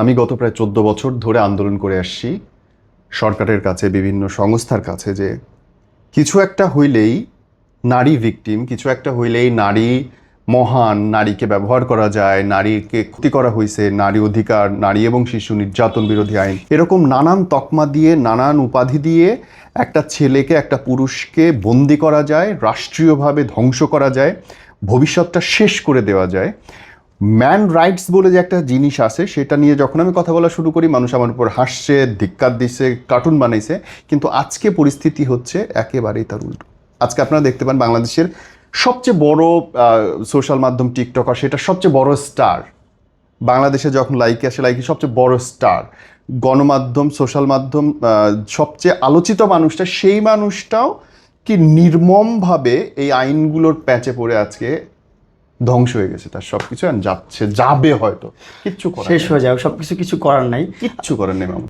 আমি গত প্রায় চোদ্দ বছর ধরে আন্দোলন করে আসছি। সরকারের কাছে, বিভিন্ন সংস্থার কাছে যে কিছু একটা হইলেই নারী ভিকটিম কিছু একটা হইলেই নারী মহান, নারীকে ব্যবহার করা যায়, নারীকে ক্ষতি করা হয়েছে নারী অধিকার, নারী এবং শিশু নির্যাতন বিরোধী আইন। এরকম নানান তকমা দিয়ে, নানান উপাধি দিয়ে একটা ছেলেকে, একটা পুরুষকে বন্দি করা যায়, রাষ্ট্রীয়ভাবে ধ্বংস করা যায়, ভবিষ্যৎটা শেষ করে দেওয়া যায়। ম্যান রাইটস বলে যে একটা জিনিস আছে, সেটা নিয়ে যখন আমি কথা বলা শুরু করি, মানুষ আমার উপর হাসছে, ধিক্কার দিচ্ছে কার্টুন বানাইছে। কিন্তু আজকে পরিস্থিতি হচ্ছে একেবারেই তার উল্টো। আজকে আপনারা দেখতে পান বাংলাদেশের সবচেয়ে বড় সোশ্যাল মাধ্যম টিকটকার সেটা সবচেয়ে বড় স্টার বাংলাদেশে যখন লাইকে আসে লাইকে সবচেয়ে বড় স্টার গণমাধ্যম সোশ্যাল মাধ্যম সবচেয়ে আলোচিত মানুষটা, সেই মানুষটাও কি নির্মমভাবে এই আইনগুলোর প্যাচে পড়ে আজকে ধ্বংস হয়ে গেছে তার সবকিছু যাচ্ছে যাবে হয়তো। কিচ্ছু করার শেষ। হয়ে যাবে সবকিছু কিছু করার নাই। কিচ্ছু করার নেই মামা।